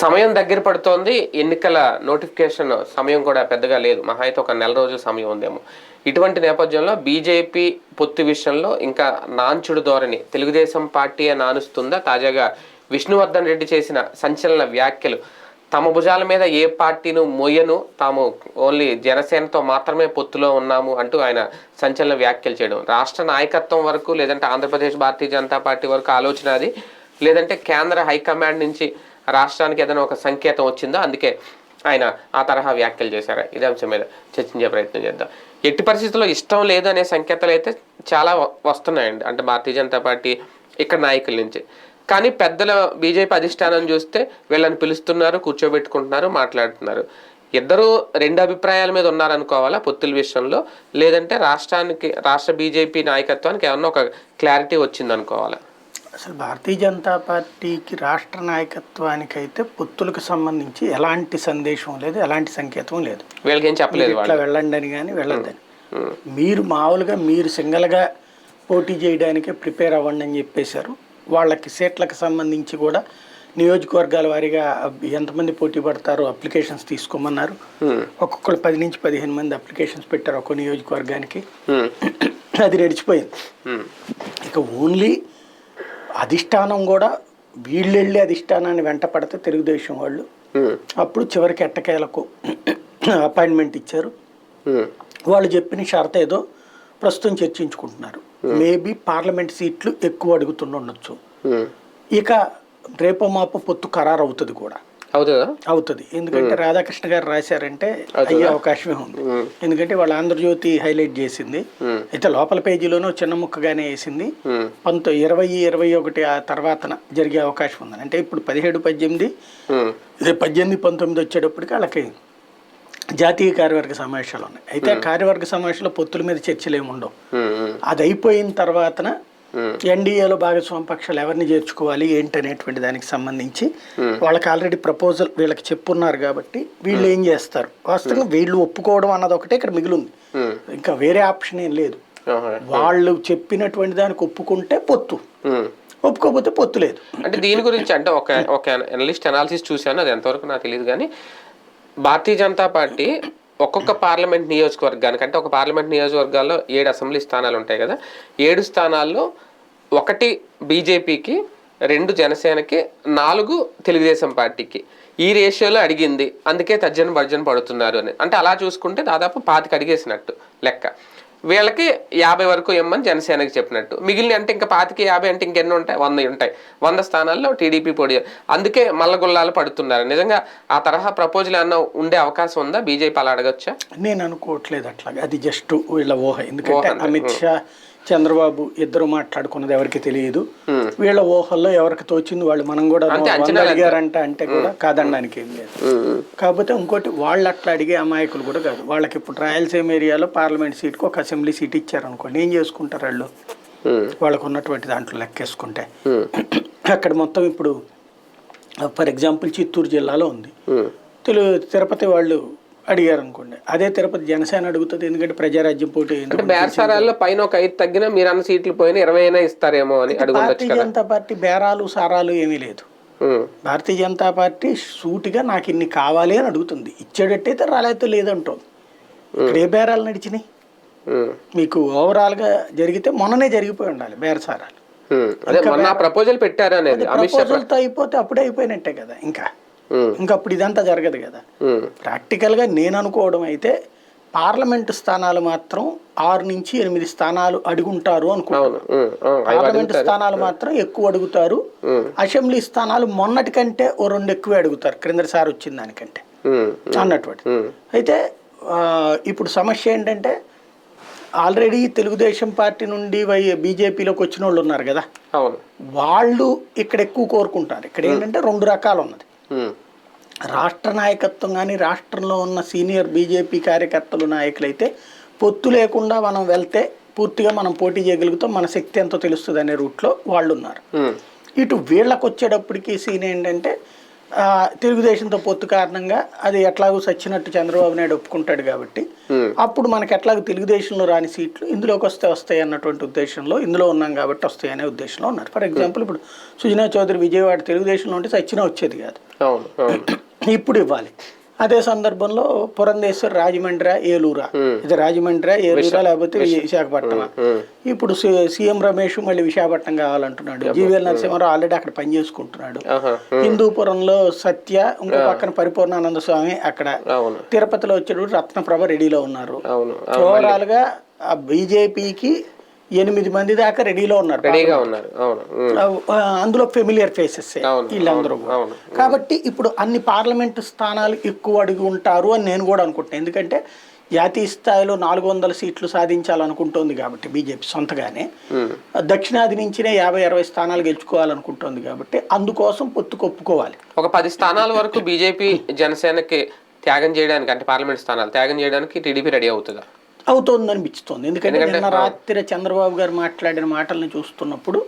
సమయం దగ్గర పడుతోంది. ఎన్నికల నోటిఫికేషన్ సమయం కూడా పెద్దగా లేదు. మహా అయితే ఒక నెల రోజుల సమయం ఉందేమో. ఇటువంటి నేపథ్యంలో బీజేపీ పొత్తు విషయంలో ఇంకా నాంచుడు ధోరణి తెలుగుదేశం పార్టీయే నానుస్తుందా? తాజాగా విష్ణువర్ధన్ రెడ్డి చేసిన సంచలన వ్యాఖ్యలు. తమ భుజాల మీద ఏ పార్టీను మొయ్యను. తాము ఓన్లీ జనసేనతో మాత్రమే పొత్తులో ఉన్నాము అంటూ ఆయన సంచలన వ్యాఖ్యలు చేయడం. రాష్ట్ర నాయకత్వం వరకు లేదంటే ఆంధ్రప్రదేశ్ భారతీయ జనతా పార్టీ వరకు ఆలోచన అది. లేదంటే కేంద్ర హైకమాండ్ నుంచి రాష్ట్రానికి ఏదైనా ఒక సంకేతం వచ్చిందో? అందుకే ఆయన ఆ తరహా వ్యాఖ్యలు చేశారు. ఇదే అంశం మీద చర్చించే ప్రయత్నం చేద్దాం. ఎట్టి పరిస్థితుల్లో ఇష్టం లేదు అనే సంకేతాలు అయితే చాలా వస్తున్నాయండి. అంటే భారతీయ జనతా పార్టీ ఇక్కడ నాయకుల నుంచి. కానీ పెద్దల బీజేపీ అధిష్టానం చూస్తే వీళ్ళని పిలుస్తున్నారు కూర్చోబెట్టుకుంటున్నారు మాట్లాడుతున్నారు. ఇద్దరు రెండు అభిప్రాయాల మీద ఉన్నారనుకోవాలా పొత్తుల విషయంలో? లేదంటే రాష్ట్రానికి రాష్ట్ర బీజేపీ నాయకత్వానికి ఏమన్నా ఒక క్లారిటీ వచ్చిందనుకోవాలా? అసలు భారతీయ జనతా పార్టీకి రాష్ట్ర నాయకత్వానికి అయితే పొత్తులకు సంబంధించి ఎలాంటి సందేశం లేదు ఎలాంటి సంకేతం లేదు. వీళ్ళకి చెప్పలేదు ఇట్లా వాళ్ళు. వెళ్ళండి అని కానీ వెళ్ళొద్దని మీరు మామూలుగా మీరు సింగల్గా పోటీ చేయడానికే ప్రిపేర్ అవ్వండి అని చెప్పేశారు. వాళ్ళకి సీట్లకు సంబంధించి కూడా నియోజకవర్గాల వారీగా ఎంతమంది పోటీ పడతారో అప్లికేషన్స్ తీసుకోమన్నారు. ఒక్కొక్కరు పది నుంచి పదిహేను మంది అప్లికేషన్స్ పెట్టారు ఒక్కో నియోజకవర్గానికి. అది నడిచిపోయింది ఇక ఓన్లీ అధిష్టానం కూడా వీళ్ళెళ్ళి అధిష్టానాన్ని వెంట పడితే తెలుగుదేశం వాళ్ళు. అప్పుడు చివరికి ఎట్టకేలకు అపాయింట్మెంట్ ఇచ్చారు. వాళ్ళు చెప్పిన షరత్ ఏదో ప్రస్తుతం చర్చించుకుంటున్నారు. మేబీ పార్లమెంట్ సీట్లు ఎక్కువ అడుగుతుండొచ్చు. ఇక రేపో మాపో పొత్తు ఖరారు అవుతుంది కూడా. అవుతుందా? అవుతుంది. ఎందుకంటే రాధాకృష్ణ గారు రాశారంటే అయ్యే అవకాశమే ఉంది. ఎందుకంటే వాళ్ళ ఆంధ్రజ్యోతి హైలైట్ చేసింది. అయితే లోపల పేజీలోనూ చిన్న ముక్కగానే వేసింది. పంతొ ఇరవై ఇరవై ఒకటి ఆ తర్వాతన జరిగే అవకాశం ఉంది అంటే ఇప్పుడు పదిహేడు పద్దెనిమిది పద్దెనిమిది పంతొమ్మిది వచ్చేటప్పటికి వాళ్ళకి జాతీయ కార్యవర్గ సమావేశాలు ఉన్నాయి. అయితే కార్యవర్గ సమావేశంలో పొత్తుల మీద చర్చలు ఏమి ఉండవు అది అయిపోయిన తర్వాతన ఎన్డీఏలో భాగస్వామి పక్షాలు ఎవరిని చేర్చుకోవాలి ఏంటి అనేటువంటి దానికి సంబంధించి వాళ్ళకి ఆల్రెడీ ప్రపోజల్ వీళ్ళకి చెప్పున్నారు కాబట్టి వీళ్ళు ఏం చేస్తారు? వాస్తవంగా వీళ్ళు ఒప్పుకోవడం అన్నది ఒకటే ఇక్కడ మిగిలింది. ఇంకా వేరే ఆప్షన్ ఏం లేదు. వాళ్ళు చెప్పినటువంటి దానికి ఒప్పుకుంటే పొత్తు. ఒప్పుకోకపోతే పొత్తు లేదు. అంటే దీని గురించి అంటే ఒక ఒక అనలిస్ట్ అనాలిసిస్ చూశాను అది ఎంతవరకు నాకు తెలియదు కానీ భారతీయ జనతా పార్టీ ఒక్కొక్క పార్లమెంట్ నియోజకవర్గానికి అంటే ఒక పార్లమెంట్ నియోజకవర్గాల్లో ఏడు అసెంబ్లీ స్థానాలు ఉంటాయి కదా ఏడు స్థానాల్లో ఒకటి బీజేపీకి రెండు జనసేనకి నాలుగు తెలుగుదేశం పార్టీకి. ఈ రేషియోలో అడిగింది అందుకే తర్జన భర్జన పడుతున్నారు అని. అంటే అలా చూసుకుంటే దాదాపు పాతికి అడిగేసినట్టు లెక్క. వీళ్ళకి యాభై వరకు ఇమ్మని జనసేనకి చెప్పినట్టు. మిగిలిన అంటే ఇంకా పాతికి యాభై అంటే ఇంకెన్ని ఉంటాయి? వంద ఉంటాయి. వంద స్థానాల్లో టీడీపీ పొడి. అందుకే మల్లగుల్లాలు పడుతున్నారు. నిజంగా ఆ తరహా ప్రపోజల్ ఏమన్నా ఉండే అవకాశం ఉందా? బీజేపీ అలా అడగచ్చా? నేను అనుకోవట్లేదు అట్లాగా. అది జస్ట్ వీళ్ళ ఊహ. ఎందుకంటే అమిత్ షా చంద్రబాబు ఇద్దరు మాట్లాడుకున్నది ఎవరికి తెలియదు. వీళ్ళ ఊహల్లో ఎవరికి తోచింది వాళ్ళు మనం కూడా అడిగారంట అంటే కూడా కాదనడానికి ఏం లేదు. కాకపోతే ఇంకోటి వాళ్ళు అట్లా అడిగే అమాయకులు కూడా కాదు. వాళ్ళకి ఇప్పుడు రాయలసీమ ఏరియాలో పార్లమెంట్ సీట్కి ఒక అసెంబ్లీ సీట్ ఇచ్చారనుకోండి ఏం చేసుకుంటారు వాళ్ళు? వాళ్ళకు ఉన్నటువంటి దాంట్లో లెక్కేసుకుంటే. అక్కడ మొత్తం ఇప్పుడు ఫర్ ఎగ్జాంపుల్ చిత్తూరు జిల్లాలో ఉంది. తెలు తిరుపతి వాళ్ళు అడిగారు అనుకోండి అదే తిరుపతి జనసేన అడుగుతుంది ఎందుకంటే ప్రజారాజ్యం పోటీ అంటే బేరసారాల్లో పైన ఒక ఐదు తగ్గినా మీరు అన్న సీట్లు పోయినా ఇరవై అయినా ఇస్తారేమో అని భారతీయ జనతా పార్టీ బేరాలు సారాలు ఏమీ లేదు. భారతీయ జనతా పార్టీ సూటిగా నాకు ఇన్ని కావాలి అని అడుగుతుంది. ఇచ్చేటట్టయితే రాలేదో లేదంటుంది ఇక్కడ ఏ బేరాలు నడిచినాయి. మీకు ఓవరాల్గా జరిగితే మొన్ననే జరిగిపోయి ఉండాలి బేరసారాలు. ఉమ్. అదే మొన్న ప్రపోజల్ పెట్టారు అనేది అయిపోతే అప్పుడే అయిపోయినట్టే కదా ఇంకా. ఇంకా అప్పుడు ఇదంతా జరగదు కదా. ప్రాక్టికల్గా నేను అనుకోవడం అయితే పార్లమెంటు స్థానాలు మాత్రం ఆరు నుంచి ఎనిమిది స్థానాలు అడుగుంటారు అనుకుంటున్నాను పార్లమెంట్ స్థానాలు మాత్రం ఎక్కువ అడుగుతారు. అసెంబ్లీ స్థానాలు మొన్నటి కంటే ఓ రెండు ఎక్కువ అడుగుతారు. క్రిందసారి వచ్చిన దానికంటే. అన్నటువంటి అయితే ఇప్పుడు సమస్య ఏంటంటే ఆల్రెడీ తెలుగుదేశం పార్టీ నుండి వై బీజేపీలోకి వచ్చిన వాళ్ళు ఉన్నారు కదా. వాళ్ళు ఇక్కడ ఎక్కువ కోరుకుంటారు. ఇక్కడ ఏంటంటే రెండు రకాలు ఉన్నది రాష్ట్ర నాయకత్వం కానీ రాష్ట్రంలో ఉన్న సీనియర్ బీజేపీ కార్యకర్తలు నాయకులైతే పొత్తు లేకుండా మనం వెళ్తే పూర్తిగా మనం పోటీ చేయగలుగుతాం. మన శక్తి ఎంతో తెలుస్తుంది అనే రూట్లో వాళ్ళు ఉన్నారు ఇటు వీళ్ళకి వచ్చేటప్పటికి సీన్ ఏంటంటే తెలుగుదేశంతో పొత్తు కారణంగా అది ఎట్లాగో సచ్చినట్టు చంద్రబాబు నాయుడు ఒప్పుకుంటాడు కాబట్టి అప్పుడు మనకి ఎట్లాగో తెలుగుదేశంలో రాని సీట్లు ఇందులోకి వస్తే వస్తాయి అన్నటువంటి ఉద్దేశంలో ఇందులో ఉన్నాం కాబట్టి వస్తాయి అనే ఉద్దేశంలో ఉన్నారు. ఫర్ ఎగ్జాంపుల్ ఇప్పుడు సుజనా చౌదరి విజయవాడ తెలుగుదేశంలో ఉంటే సచ్చినా వచ్చేది కాదు. ఇప్పుడు ఇవ్వాలి. అదే సందర్భంలో పురంధేశ్వర్ రాజమండ్రి ఏలూరా. ఇది రాజమండ్రి ఏలూరా లేకపోతే విశాఖపట్నం ఇప్పుడు సీఎం రమేష్ మళ్ళీ విశాఖపట్నం కావాలంటున్నాడు. జీవీఎల్ నరసింహారావు ఆల్రెడీ అక్కడ పని చేసుకుంటున్నాడు. హిందూపురంలో సత్య ఇంకో పక్కన పరిపూర్ణానంద స్వామి అక్కడ. తిరుపతిలో వచ్చేటప్పుడు రత్నప్రభ రెడీలో ఉన్నారు. ఓవరాల్గా ఆ బీజేపీకి ఎనిమిది మంది దాకా రెడీలో ఉన్నారు రెడీగా ఉన్నారు. అందులో ఫెమిలియర్ ఫేసెస్ వీళ్ళందరూ. కాబట్టి ఇప్పుడు అన్ని పార్లమెంటు స్థానాలు ఎక్కువ అడిగి ఉంటారు అని నేను కూడా అనుకుంటున్నాను ఎందుకంటే జాతీయ స్థాయిలో నాలుగు వందల సీట్లు సాధించాలనుకుంటోంది కాబట్టి బీజేపీ సొంతగానే. దక్షిణాది నుంచినే యాభై అరవై స్థానాలు గెలుచుకోవాలనుకుంటోంది కాబట్టి అందుకోసం పొత్తు కొప్పుకోవాలి. ఒక పది స్థానాల వరకు బీజేపీ జనసేనకి త్యాగం చేయడానికి అంటే పార్లమెంట్ స్థానాలు త్యాగం చేయడానికి టీడీపీ రెడీ అవుతుందా అవుతోంది అనిపిస్తోంది ఎందుకంటే నిన్న రాత్రి చంద్రబాబు గారు మాట్లాడిన మాటల్ని చూస్తున్నప్పుడు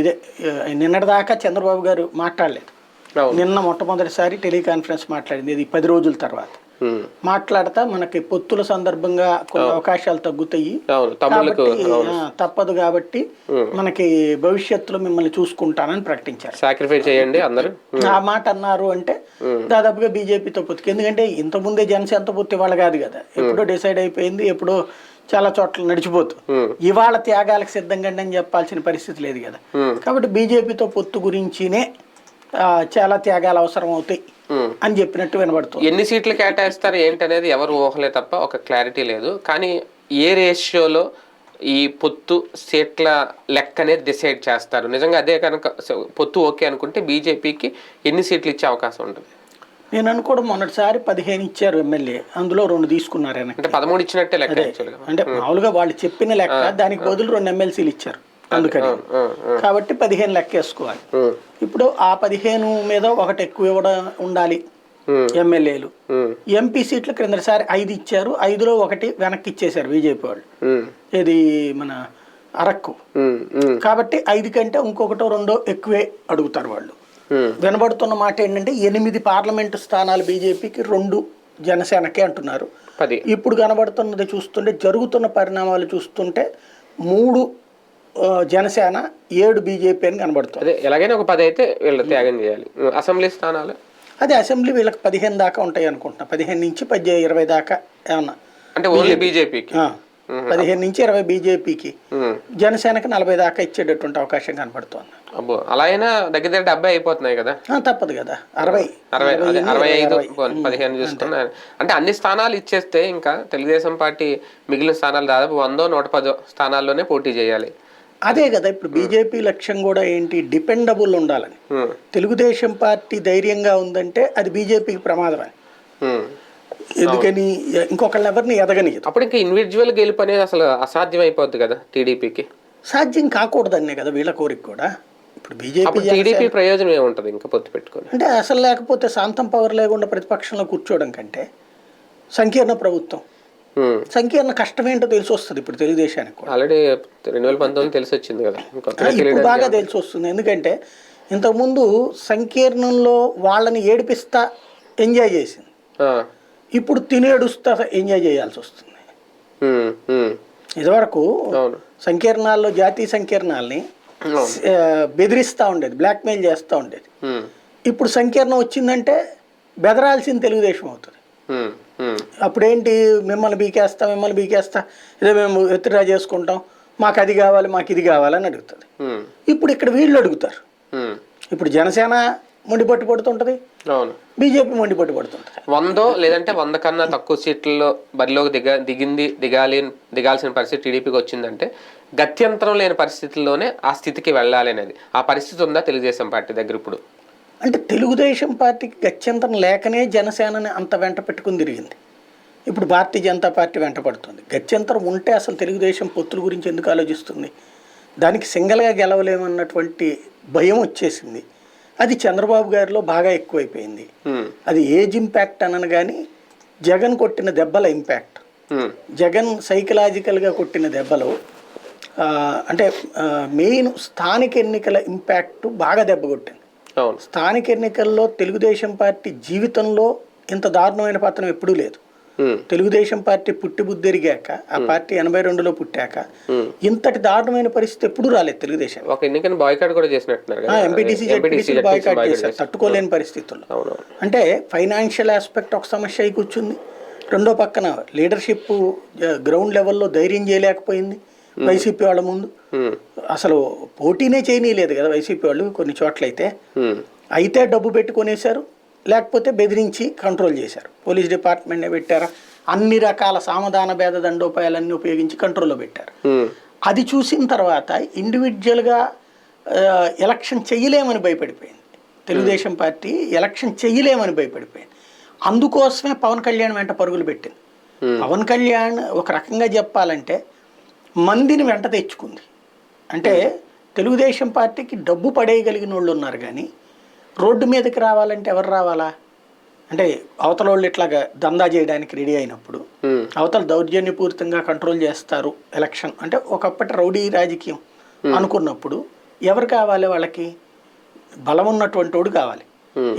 ఇదే నిన్నటిదాకా చంద్రబాబు గారు మాట్లాడలేదు. నిన్న మొట్టమొదటిసారి టెలికాన్ఫరెన్స్ మాట్లాడింది. ఇది పది రోజుల తర్వాత. మాట్లాడతా మనకి పొత్తుల సందర్భంగా కొన్ని అవకాశాలు తగ్గుతాయి. తప్పదు కాబట్టి మనకి భవిష్యత్తులో మిమ్మల్ని చూసుకుంటానని ప్రకటించారు. సాక్రిఫైస్ చేయండి అందరూ. ఆ మాట అన్నారు అంటే దాదాపుగా బీజేపీతో పొత్తుకి. ఎందుకంటే ఇంతకుముందే జనసేనతో పొత్తు ఇవాళ కాదు కదా. ఎప్పుడో డిసైడ్ అయిపోయింది ఎప్పుడో చాలా చోట్ల నడిచిపోతు. ఇవాళ త్యాగాలకు సిద్ధంగా అని చెప్పాల్సిన పరిస్థితి లేదు కదా. కాబట్టి బీజేపీతో పొత్తు గురించినే చాలా త్యాగాలు అవసరం అవుతాయి. అని చెప్పినట్టు వినబడుతుంది. ఎన్ని సీట్లు కేటాయిస్తారు ఏంటనేది ఎవరు ఊహలే తప్ప ఒక క్లారిటీ లేదు. కానీ ఏ రేషియోలో ఈ పొత్తు సీట్ల లెక్క అనేది డిసైడ్ చేస్తారు? నిజంగా అదే కనుక పొత్తు ఓకే అనుకుంటే బీజేపీకి ఎన్ని సీట్లు ఇచ్చే అవకాశం ఉంటుంది? నేను అనుకోవడం మొన్నటిసారి పదిహేను ఇచ్చారు ఎమ్మెల్యే. అందులో రెండు తీసుకున్నారు అంటే పదమూడు ఇచ్చినట్టే లెక్క అంటే మామూలుగా వాళ్ళు చెప్పిన లెక్క దానికి బదులు రెండు ఎమ్మెల్సీలు ఇచ్చారు. అందుకని. కాబట్టి పదిహేను లెక్క వేసుకోవాలి ఇప్పుడు ఆ పదిహేను మీద ఒకటి ఎక్కువ ఇవ్వడం ఉండాలి ఎమ్మెల్యేలు. ఎంపీ సీట్లు క్రిందసారి ఐదు ఇచ్చారు ఐదులో ఒకటి వెనక్కి ఇచ్చేశారు బీజేపీ వాళ్ళు. ఇది మన అరక్కు కాబట్టి ఐదు కంటే ఇంకొకటో రెండో ఎక్కువే అడుగుతారు వాళ్ళు. వినబడుతున్న మాట ఏంటంటే ఎనిమిది పార్లమెంటు స్థానాలు బీజేపీకి రెండు జనసేనకే అంటున్నారు. ఇప్పుడు కనబడుతున్నది చూస్తుంటే జరుగుతున్న పరిణామాలు చూస్తుంటే మూడు జనసేన ఏడు బీజేపీ అని కనబడుతుంది. అదే ఎలాగైనా ఒక పది అయితే వీళ్ళు త్యాగం చేయాలి. అసెంబ్లీ స్థానాలు? అదే అసెంబ్లీ వీళ్ళకి పదిహేను దాకా ఉంటాయి అనుకుంటున్నా. పదిహేను నుంచి పద్దె ఇరవై దాకా ఏమన్నా. అంటే ఓన్లీ బీజేపీకి? పదిహేను నుంచి ఇరవై బీజేపీకి. జనసేనకి నలభై దాకా ఇచ్చేటటువంటి అవకాశం కనబడుతోంది. అబ్బో అలా అయినా దగ్గర దగ్గర డెబ్బై అయిపోతున్నాయి కదా? తప్పదు కదా. అరవై. అరవై అరవై ఐదు పదిహేను చూసుకున్నా. అంటే అన్ని స్థానాలు ఇచ్చేస్తే ఇంకా తెలుగుదేశం పార్టీ మిగిలిన స్థానాలు దాదాపు వందో నూట పదో స్థానాల్లోనే పోటీ చేయాలి. అదే కదా ఇప్పుడు బీజేపీ లక్ష్యం కూడా ఏంటి? డిపెండబుల్ ఉండాలని. తెలుగుదేశం పార్టీ ధైర్యంగా ఉందంటే అది బీజేపీకి ప్రమాదమే. ఎందుకని? ఇంకొకళ్ళని ఎవరిని ఎదగనియదు. అప్పుడు ఇంకా ఇండివిజువల్ గెలుపు అనేది అసలు అసాధ్యం అయిపోద్ది కదా టీడీపీకి. సాధ్యం కాకూడదనే కదా వీళ్ళ కోరిక కూడా. ఇప్పుడు బీజేపీ టీడీపీ ప్రయోజనం ఏముంటది ఇంకా పొత్తు పెట్టుకొని? అంటే అసలు లేకపోతే శాంతం పవర్ లేకుండా ప్రతిపక్షంలో కూర్చోవడం కంటే సంకీర్ణ ప్రభుత్వం. సంకీర్ణ కష్టం ఏంటో తెలిసి వస్తుంది ఇప్పుడు తెలుగుదేశానికి కూడా. ఆల్రెడీ రెండు వేల పంతొమ్మిది తెలిసి వచ్చింది కదా బాగా తెలిసి వస్తుంది ఎందుకంటే ఇంతకుముందు సంకీర్ణంలో వాళ్ళని ఏడిపిస్తా ఎంజాయ్ చేసింది. ఇప్పుడు తినేడుస్తా ఎంజాయ్ చేయాల్సి వస్తుంది. ఉమ్, ఉమ్. ఇదివరకు సంకీర్ణాల్లో జాతీయ సంకీర్ణాలని బెదిరిస్తూ ఉండేది బ్లాక్మెయిల్ చేస్తూ ఉండేది. ఇప్పుడు సంకీర్ణం వచ్చిందంటే బెదరాల్సిన తెలుగుదేశం అవుతుంది. అప్పుడేంటి మిమ్మల్ని బీకేస్తా మిమ్మల్ని బీకేస్తా ఇదే మేము ఎత్తురా చేసుకుంటాం మాకు అది కావాలి మాకు ఇది కావాలని అడుగుతుంది. ఇప్పుడు ఇక్కడ వీళ్ళు అడుగుతారు. ఇప్పుడు జనసేన మొండి పట్టు పడుతుంటుంది. అవును. బీజేపీ మొండి పట్టు పడుతుంటుంది. వందో లేదంటే వంద కన్నా తక్కువ సీట్లలో బరిలోకి దిగ దిగింది దిగాలి దిగాల్సిన పరిస్థితి టీడీపీకి వచ్చిందంటే గత్యంతరం లేని పరిస్థితుల్లోనే ఆ స్థితికి వెళ్ళాలి అనేది. ఆ పరిస్థితి ఉందా తెలుగుదేశం పార్టీ దగ్గర ఇప్పుడు? అంటే తెలుగుదేశం పార్టీకి గత్యంతరం లేకనే జనసేనని అంత వెంట పెట్టుకుని తిరిగింది. ఇప్పుడు భారతీయ జనతా పార్టీ వెంట పడుతుంది. గత్యంతరం ఉంటే అసలు తెలుగుదేశం పొత్తుల గురించి ఎందుకు ఆలోచిస్తుంది? దానికి సింగల్గా గెలవలేమన్నటువంటి భయం వచ్చేసింది. అది చంద్రబాబు గారిలో బాగా ఎక్కువైపోయింది. అది ఏజ్ ఇంపాక్ట్ అనను కానీ జగన్ కొట్టిన దెబ్బల ఇంపాక్ట్. జగన్ సైకలాజికల్గా కొట్టిన దెబ్బలు అంటే మెయిన్ స్థానిక ఎన్నికల ఇంపాక్ట్ బాగా దెబ్బ కొట్టింది. స్థానిక ఎన్నికల్లో తెలుగుదేశం పార్టీ జీవితంలో ఇంత దారుణమైన పతనం ఎప్పుడూ లేదు. తెలుగుదేశం పార్టీ పుట్టి బుద్ధిరిగాక ఆ పార్టీ ఎనభై రెండులో పుట్టాక ఇంతటి దారుణమైన పరిస్థితి ఎప్పుడూ రాలేదు తెలుగుదేశం ఒక ఎన్నికని బాయ్కాట్ కూడా చేసినట్టున్నారు ఎంపీటీసీ బాయ్కాట్ చేశారు. తట్టుకోలేని పరిస్థితుల్లో. అంటే ఫైనాన్షియల్ ఆస్పెక్ట్ ఒక సమస్య అయి కూర్చుంది. రెండో పక్కన లీడర్షిప్ గ్రౌండ్ లెవెల్లో ధైర్యం చేయలేకపోయింది. వైసీపీ వాళ్ళ ముందు. అసలు పోటీనే చేయనీయలేదు కదా వైసీపీ వాళ్ళు కొన్ని చోట్లయితే అయితే డబ్బు పెట్టుకొనేశారు లేకపోతే బెదిరించి కంట్రోల్ చేశారు. పోలీస్ డిపార్ట్మెంట్నే పెట్టారా? అన్ని రకాల సామధాన భేద దండోపాయాలన్నీ ఉపయోగించి కంట్రోల్లో పెట్టారు. అది చూసిన తర్వాత ఇండివిజువల్గా ఎలక్షన్ చేయలేమని భయపడిపోయింది. తెలుగుదేశం పార్టీ ఎలక్షన్ చేయలేమని భయపడిపోయింది. అందుకోసమే పవన్ కళ్యాణ్ వెంట పరుగులు పెట్టింది. పవన్ కళ్యాణ్ ఒక రకంగా చెప్పాలంటే మందిని వెంట తెచ్చుకుంది. అంటే తెలుగుదేశం పార్టీకి డబ్బు పడేయగలిగిన వాళ్ళు ఉన్నారు కానీ రోడ్డు మీదకి రావాలంటే ఎవరు రావాలా? అంటే అవతల వాళ్ళు ఇట్లాగా దందా చేయడానికి రెడీ అయినప్పుడు అవతల దౌర్జన్యపూరితంగా కంట్రోల్ చేస్తారు ఎలక్షన్. అంటే ఒకప్పటి రౌడీ రాజకీయం అనుకున్నప్పుడు ఎవరు కావాలి వాళ్ళకి? బలం ఉన్నటువంటి వాడు కావాలి.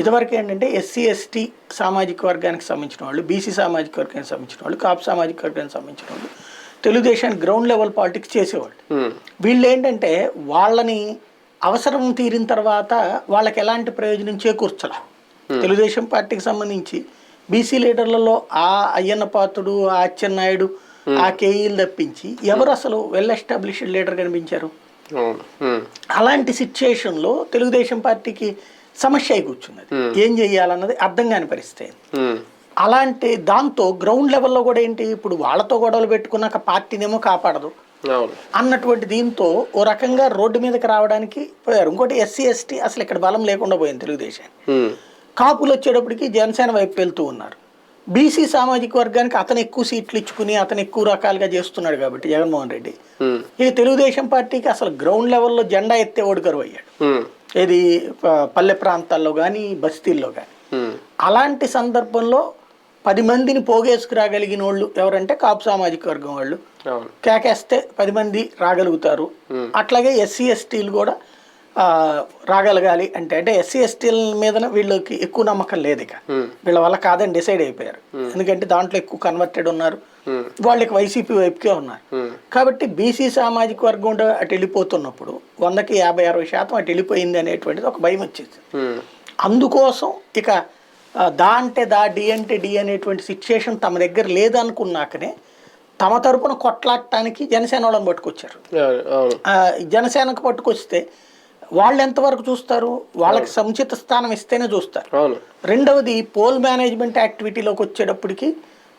ఇదివరకు ఏంటంటే ఎస్సీ ఎస్టీ సామాజిక వర్గానికి సంబంధించిన వాళ్ళు బీసీ సామాజిక వర్గానికి సంబంధించిన వాళ్ళు కాపు సామాజిక వర్గానికి సంబంధించిన వాళ్ళు తెలుగుదేశానికి గ్రౌండ్ లెవెల్ పాలిటిక్స్ చేసేవాళ్ళు. ఉమ్, వీళ్ళు ఏంటంటే వాళ్ళని అవసరం తీరిన తర్వాత వాళ్ళకి ఎలాంటి ప్రయోజనం చేకూర్చాల. తెలుగుదేశం పార్టీకి సంబంధించి బీసీ లీడర్లలో ఆ అయ్యన్న పాత్రుడు ఆ అచ్చెన్నాయుడు ఆ కేఈలు తప్పించి ఎవరు అసలు వెల్ ఎస్టాబ్లిష్డ్ లీడర్ కనిపించారు? అలాంటి సిచ్యుయేషన్లో తెలుగుదేశం పార్టీకి సమస్య అయి కూర్చున్నది ఏం చెయ్యాలన్నది అర్థం కాని పరిస్థితి అలాంటి దాంతో గ్రౌండ్ లెవెల్లో కూడా ఏంటి? ఇప్పుడు వాళ్ళతో గొడవలు పెట్టుకున్నాక పార్టీనేమో కాపాడదు. అన్నటువంటి దీంతో ఓ రకంగా రోడ్డు మీదకి రావడానికి పోయారు. ఇంకోటి ఎస్సీ ఎస్టీ అసలు ఇక్కడ బలం లేకుండా పోయింది తెలుగుదేశం కాపులు వచ్చేటప్పటికి జనసేన వైపు వెళ్తూ ఉన్నారు. బీసీ సామాజిక వర్గానికి అతను ఎక్కువ సీట్లు ఇచ్చుకుని అతను ఎక్కువ రకాలుగా చేస్తున్నాడు కాబట్టి జగన్మోహన్ రెడ్డి. ఇక తెలుగుదేశం పార్టీకి అసలు గ్రౌండ్ లెవెల్లో జెండా ఎత్తే ఓడికరు అయ్యాడు. ఏది పల్లె ప్రాంతాల్లో కానీ బస్తీల్లో కానీ అలాంటి సందర్భంలో పది మందిని పోగేసుకురాగలిగిన వాళ్ళు ఎవరంటే కాపు సామాజిక వర్గం వాళ్ళు. కేకేస్తే పది మంది రాగలుగుతారు. అట్లాగే ఎస్సీ ఎస్టీలు కూడా రాగలగాలి అంటే అంటే ఎస్సీ ఎస్టీల మీద వీళ్ళకి ఎక్కువ నమ్మకం లేదు ఇక. వీళ్ళ వల్ల కాదని డిసైడ్ అయిపోయారు. ఎందుకంటే దాంట్లో ఎక్కువ కన్వర్టెడ్ ఉన్నారు. వాళ్ళకి వైసీపీ వైపుకే ఉన్నారు. కాబట్టి బీసీ సామాజిక వర్గం అటు వెళ్ళిపోతున్నప్పుడు వందకి యాభై అరవై శాతం అటు వెళ్ళిపోయింది అనేటువంటిది ఒక భయం వచ్చేది అందుకోసం ఇక దా అంటే దా డి అంటే డి అనేటువంటి సిచ్యుయేషన్ తమ దగ్గర లేదనుకున్నాకనే తమ తరపున కొట్లాడటానికి జనసేన వాళ్ళని పట్టుకొచ్చారు. జనసేనకు పట్టుకొస్తే వాళ్ళు ఎంతవరకు చూస్తారు? వాళ్ళకి సముచిత స్థానం ఇస్తేనే చూస్తారు. రెండవది పోల్ మేనేజ్మెంట్ యాక్టివిటీలోకి వచ్చేటప్పటికి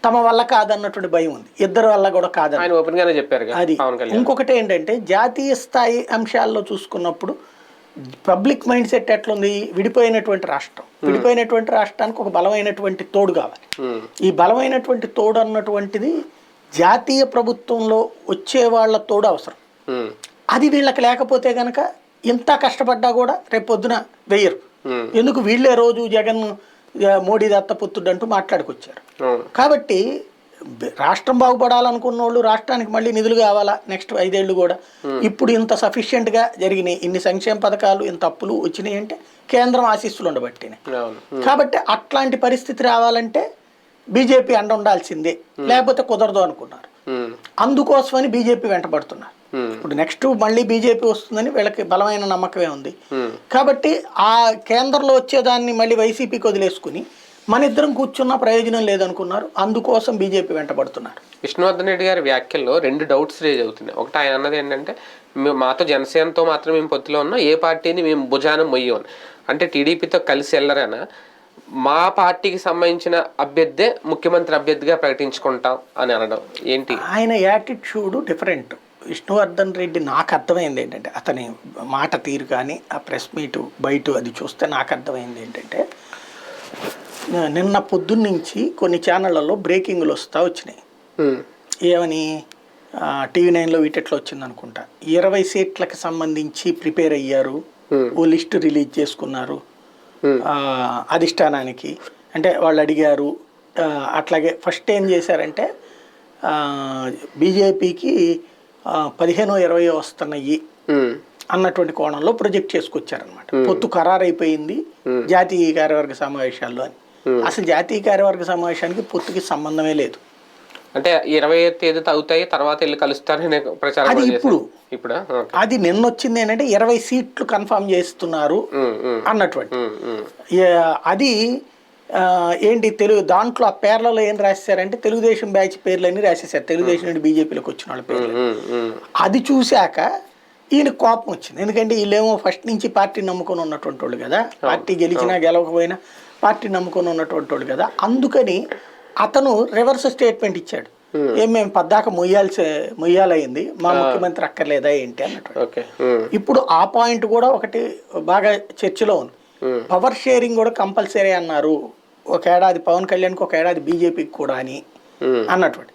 తమ వల్ల కాదన్నటువంటి భయం ఉంది. ఇద్దరు వల్ల కూడా కాదని ఆయన ఓపెన్ గానే చెప్పారు అది. ఇంకొకటి ఏంటంటే జాతీయ స్థాయి అంశాల్లో చూసుకున్నప్పుడు పబ్లిక్ మైండ్ సెట్ ఎట్లుంది? విడిపోయినటువంటి రాష్ట్రం. విడిపోయినటువంటి రాష్ట్రానికి ఒక బలమైనటువంటి తోడు కావాలి. ఈ బలమైనటువంటి తోడు అన్నటువంటిది జాతీయ ప్రభుత్వంలో వచ్చే వాళ్ళ తోడు అవసరం. అది వీళ్ళకి లేకపోతే గనక ఇంత కష్టపడ్డా కూడా రేపు పొద్దున వెయ్యరు. ఉమ్, ఎందుకు వీళ్ళే రోజు జగన్ మోడీ దత్తపుత్రుడు అంటూ మాట్లాడుకొచ్చారు కాబట్టి రాష్ట్రం బాగుపడాలనుకున్న వాళ్ళు రాష్ట్రానికి మళ్ళీ నిధులు కావాలా నెక్స్ట్ ఐదేళ్ళు కూడా. ఇప్పుడు ఇంత సఫిషియెంట్గా జరిగినాయి. ఇన్ని సంక్షేమ పథకాలు ఇంత అప్పులు వచ్చినాయి అంటే కేంద్రం ఆశీస్సులు ఉండబట్టినాయి. అవును. కాబట్టి అట్లాంటి పరిస్థితి రావాలంటే బీజేపీ అండ ఉండాల్సిందే. లేకపోతే కుదరదు అనుకున్నారు. అందుకోసమని బీజేపీ వెంటబడుతున్నారు. ఇప్పుడు నెక్స్ట్ మళ్ళీ బీజేపీ వస్తుందని వీళ్ళకి బలమైన నమ్మకమే ఉంది. కాబట్టి ఆ కేంద్రంలో వచ్చేదాన్ని మళ్ళీ వైసీపీకి వదిలేసుకుని మన ఇద్దరం కూర్చున్న ప్రయోజనం లేదనుకున్నారు. అందుకోసం బీజేపీ వెంటబడుతున్నారు. విష్ణువర్ధన్ రెడ్డి గారి వ్యాఖ్యల్లో రెండు డౌట్స్ రేజ్ అవుతున్నాయి. ఒకటి ఆయన అన్నది ఏంటంటే మేము మాతో జనసేనతో మాత్రం మేము పొత్తులో ఉన్నాం ఏ పార్టీని మేము భుజానం మొయ్యం. అంటే టీడీపీతో కలిసి వెళ్ళరనా? మా పార్టీకి సంబంధించిన అభ్యర్థే ముఖ్యమంత్రి అభ్యర్థిగా ప్రకటించుకుంటాం అని అనడం. ఏంటి? ఆయన యాటిట్యూడ్ డిఫరెంట్. విష్ణువర్ధన్ రెడ్డి నాకు అర్థమైంది ఏంటంటే అతని మాట తీరు కానీ ఆ ప్రెస్ మీటు బయట అది చూస్తే నాకు అర్థమైంది ఏంటంటే నిన్న పొద్దున్నుంచి కొన్ని ఛానళ్ళలో బ్రేకింగ్లు వస్తూ వచ్చినాయి. ఏమని? టీవీ నైన్లో వీటిట్లో వచ్చింది అనుకుంటా ఇరవై సీట్లకు సంబంధించి ప్రిపేర్ అయ్యారు. ఓ లిస్ట్ రిలీజ్ చేసుకున్నారు. అధిష్టానానికి. అంటే వాళ్ళు అడిగారు అట్లాగే ఫస్ట్ ఏం చేశారంటే బీజేపీకి పదిహేను ఇరవై వస్తున్నాయి అన్నటువంటి కోణంలో ప్రొజెక్ట్ చేసుకొచ్చారనమాట పొత్తు ఖరారైపోయింది జాతీయ కార్యవర్గ సమావేశాల్లో అని. అసలు జాతీయ కార్యవర్గ సమావేశానికి పొత్తుకి సంబంధమే లేదు. అంటే ఇరవై తేదీ అవుతాయి తర్వాత వెళ్ళి కలుస్తారనే ప్రచారం అది. ఇప్పుడు. ఇప్పుడా. అది నిన్న వచ్చింది ఏంటంటే ఇరవై సీట్లు కన్ఫర్మ్ చేస్తున్నారు అన్నటువంటి. అది ఏంటి తెలుగు దాంట్లో ఆ పేర్లలో ఏం రాసేసారంటే తెలుగుదేశం బ్యాచ్ పేర్లన్నీ రాసేసారు తెలుగుదేశం నుండి బీజేపీలోకి వచ్చిన వాళ్ళ పేర్లు. అది చూశాక ఈయన కోపం వచ్చింది. ఎందుకంటే వీళ్ళేమో ఫస్ట్ నుంచి పార్టీ నమ్ముకొని ఉన్నటువంటి వాళ్ళు కదా. పార్టీ గెలిచినా గెలవకపోయినా పార్టీ నమ్ముకొని ఉన్నటువంటి వాళ్ళు కదా. అందుకని అతను రివర్స్ స్టేట్మెంట్ ఇచ్చాడు. ఏం మేము పద్దాక మొయ్యాల్సి మొయ్యాలయ్యింది మా ముఖ్యమంత్రి అక్కర్లేదా ఏంటి? అన్నట్టు. ఇప్పుడు ఆ పాయింట్ కూడా ఒకటి బాగా చర్చలో ఉంది. పవర్ షేరింగ్ కూడా కంపల్సరీ అన్నారు. ఒక ఏడాది పవన్ కళ్యాణ్కి ఒక ఏడాది బీజేపీకి కూడా అని. అన్నటువంటి.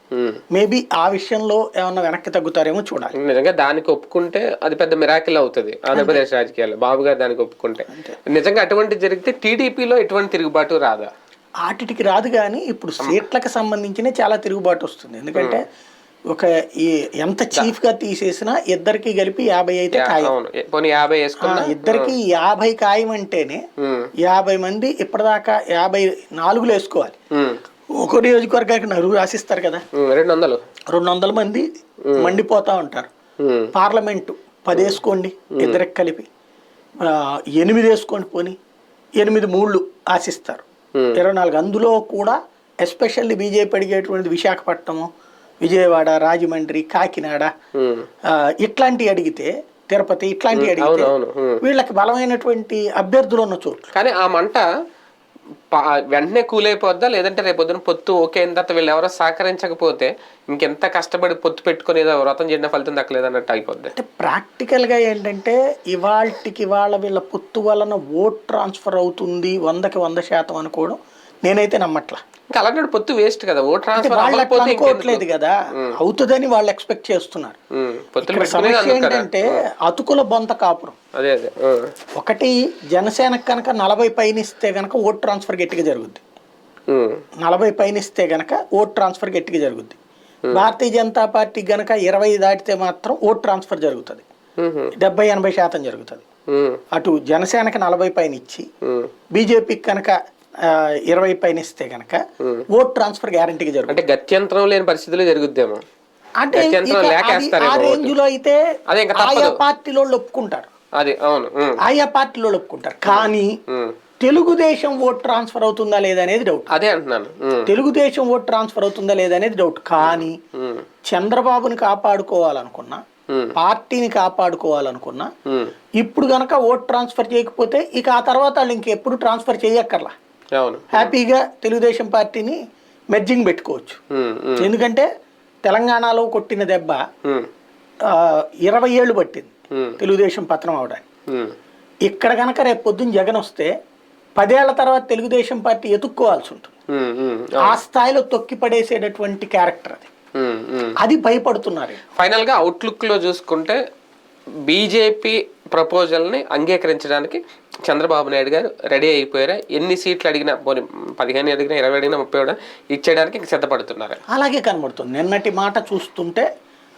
మేబీ ఆ విషయంలో ఏమన్నా వెనక్కి తగ్గుతారేమో చూడాలి. నిజంగా దానికి ఒప్పుకుంటే అది పెద్ద మిరాకిల్ అవుతుంది. ఆంధ్రప్రదేశ్ రాజకీయాల్లో. బాబు గారు దానికి ఒప్పుకుంటే. నిజంగా అటువంటి జరిగితే టీడీపీలో ఎటువంటి తిరుగుబాటు రాదా? ఆటికి రాదు కానీ ఇప్పుడు సీట్లకు సంబంధించిన చాలా తిరుగుబాటు వస్తుంది. ఎందుకంటే ఒక ఈ ఎంత చీఫ్గా తీసేసినా ఇద్దరికి కలిపి యాభై అయితే ఖాయం. యాభై ఇద్దరికి యాభై ఖాయం అంటేనే యాభై మంది ఇప్పటిదాకా యాభై నాలుగులు వేసుకోవాలి. ఒక నియోజకవర్గానికి నలుగురు రాసిస్తారు కదా? రెండు వందలు. రెండు వందల మంది మండిపోతా ఉంటారు. పార్లమెంటు పది వేసుకోండి ఇద్దరికి కలిపి. ఎనిమిది వేసుకోండి పోని. ఎనిమిది మూళ్ళు ఆశిస్తారు. ఇరవై నాలుగు. అందులో కూడా ఎస్పెషల్లీ బీజేపీ అడిగేటువంటిది విశాఖపట్నము విజయవాడ రాజమండ్రి కాకినాడ. ఆ, ఇట్లాంటివి అడిగితే తిరుపతి ఇట్లాంటివి అడిగితే అవును అవును. ఉమ్. వీళ్ళకి బలమైనటువంటి అభ్యర్థులు ఉన్న చోట్లు కానీ ఆ మంట వెంటనే కూలైపోద్దా? లేదంటే రేపు పొద్దున పొత్తు ఓకే అయిన తర్వాత వీళ్ళు ఎవరో సహకరించకపోతే ఇంకెంత కష్టపడి పొత్తు పెట్టుకుని ఏదో వ్రతం చేసిన ఫలితం దక్కలేదు అన్నట్టు అయిపోద్ది. అంటే ప్రాక్టికల్గా ఏంటంటే ఇవాళకి ఇవాళ వీళ్ళ పొత్తు వలన ఓట్ ట్రాన్స్ఫర్ అవుతుంది వందకి వంద శాతం అనుకోవడం నేనైతే నమ్మట్లా. ఇంకా అలాంటి పొత్తు వేస్ట్ కదా. ఓ ట్రాన్స్ఫర్ వాళ్ళు అట్లా అనుకోవట్లేదు కదా. అవుతుందని వాళ్ళు ఎక్స్పెక్ట్ చేస్తున్నారు. సమస్య ఏంటంటే అతుకుల బొంత కాపురం. అదే అదే. ఒకటి జనసేనకు కనుక నలభై పైన ఇస్తే కనుక ఓట్ ట్రాన్స్ఫర్ గట్టిగా జరుగుద్ది. నలభై పైన ఇస్తే గనక ఓట్ ట్రాన్స్ఫర్ గట్టిగా జరుగుద్ది. భారతీయ జనతా పార్టీ గనక ఇరవై దాటితే మాత్రం ఓట్ ట్రాన్స్ఫర్ జరుగుతుంది. డెబ్బై ఎనభై శాతం జరుగుతుంది. అటు జనసేనకి నలభై పైన ఇచ్చి. బీజేపీకి కనుక ఇరవై పైన ఇస్తే కనుక ఓట్ ట్రాన్స్ఫర్ గ్యారంటీగా జరుగుతుంది. అంటే గత్యంతరం లేని పరిస్థితులు జరుగుద్దేమో. అంటే ఆ ఓటు. రేంజ్లో అయితే ఆయా. పార్టీలో ఒప్పుకుంటారు. అది అవును ఆయా పార్టీలో ఒప్పుకుంటారు. కానీ. తెలుగుదేశం ఓట్ ట్రాన్స్ఫర్ అవుతుందా లేదా అనేది డౌట్ అదే అంటున్నాను. తెలుగుదేశం ఓట్ ట్రాన్స్ఫర్ అవుతుందా లేదా అనేది డౌట్ కానీ చంద్రబాబుని కాపాడుకోవాలనుకున్నా పార్టీని కాపాడుకోవాలనుకున్నా. ఇప్పుడు గనక ఓట్ ట్రాన్స్ఫర్ చేయకపోతే ఇక ఆ తర్వాత వాళ్ళు ఇంకెప్పుడు ట్రాన్స్ఫర్ చేయక్కర్లా. హ్యాపీగా తెలుగుదేశం పార్టీని మెర్జింగ్ పెట్టుకోవచ్చు. ఎందుకంటే తెలంగాణలో కొట్టిన దెబ్బ ఇరవై ఏళ్ళు పట్టింది తెలుగుదేశం పతనం అవడానికి. ఇక్కడ కనుక రేపు పొద్దున్న జగన్ వస్తే పదేళ్ళ తర్వాత తెలుగుదేశం పార్టీ ఎత్తుక్కోవాల్సి ఉంటుంది. ఆ స్థాయిలో తొక్కి పడేసేటటువంటి క్యారెక్టర్ అది. అది భయపడుతున్నారు ఫైనల్గా అవుట్లుక్లో చూసుకుంటే బీజేపీ ప్రపోజల్ని అంగీకరించడానికి చంద్రబాబు నాయుడు గారు రెడీ అయిపోయారా? ఎన్ని సీట్లు అడిగినా పోనీ పదిహేను అడిగినా ఇరవై అడిగినా ముప్పై అడిగినా ఇచ్చేయడానికి ఇంక సిద్ధపడుతున్నారు. అలాగే కనబడుతుంది. నిన్నటి మాట చూస్తుంటే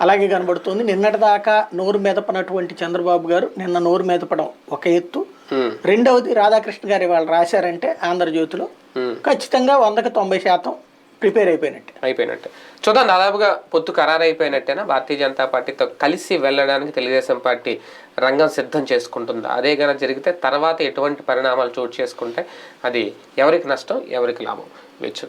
అలాగే కనబడుతుంది. నిన్నటి దాకా నోరు మెదపనటువంటి చంద్రబాబు గారు నిన్న నోరు మెదపడం ఒక ఎత్తు. రెండవది రాధాకృష్ణ గారు వాళ్ళు రాశారంటే ఆంధ్రజ్యోతిలో. ఖచ్చితంగా వందకి తొంభై శాతం ప్రిపేర్ అయిపోయినట్టే. అయిపోయినట్టే. చూద్దాం దాదాపుగా పొత్తు ఖరారు అయిపోయినట్టేనా భారతీయ జనతా పార్టీతో కలిసి వెళ్ళడానికి తెలుగుదేశం పార్టీ రంగం సిద్ధం చేసుకుంటుందా? అదే కనుక జరిగితే తర్వాత ఎటువంటి పరిణామాలు చోటు చేసుకుంటే అది ఎవరికి నష్టం ఎవరికి లాభం? వేచి